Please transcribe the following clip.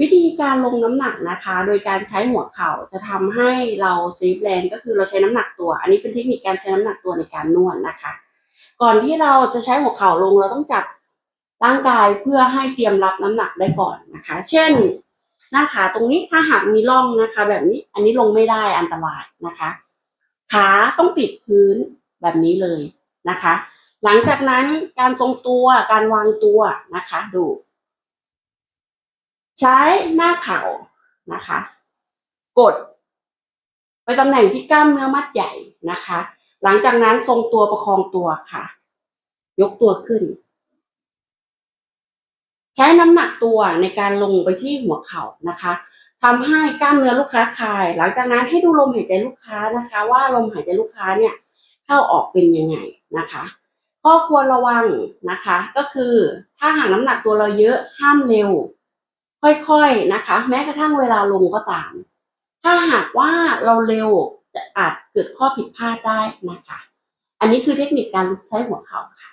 วิธีการลงน้ำหนักนะคะ โดยการใช้หัวเข่าจะทำให้เราเซฟแรงก็คือเราใช้น้ำหนักตัว อันนี้เป็นเทคนิคการใช้น้ำหนักตัวในการนวดนะคะ ก่อนที่เราจะใช้หัวเข่าลงเราต้องจับร่างกายเพื่อให้เตรียมรับน้ำหนักได้ก่อนนะคะ เช่น หน้าขาตรงนี้ถ้าหากมีร่องนะคะ แบบนี้อันนี้ลงไม่ได้อันตรายนะคะ ขาต้องติดพื้นแบบนี้เลยนะคะ หลังจากนั้นการทรงตัวการวางตัวนะคะ ดู ใช้หน้าเข่านะคะ กด ไปตำแหน่งที่กล้ามเนื้อมัดใหญ่นะคะ หลังจากนั้นทรงตัวประคองตัวค่ะ ยกตัวขึ้น ใช้น้ำหนักตัวในการลงไปที่หัวเข่านะคะทำให้กล้ามเนื้อลูกค้าคลาย หลังจากนั้นให้ดูลมหายใจลูกค้านะคะ ว่าลมหายใจลูกค้าเนี่ยเข้าออกเป็นยังไงนะคะข้อควรระวังนะคะ ก็คือถ้าหากน้ำหนักตัวเราเยอะห้ามเร็ว ค่อยๆนะคะ แม้กระทั่งเวลาลงก็ตาม ถ้าหากว่าเราเร็วจะอาจเกิดข้อผิดพลาดได้นะคะ อันนี้คือเทคนิคการใช้หัวเข่าค่ะ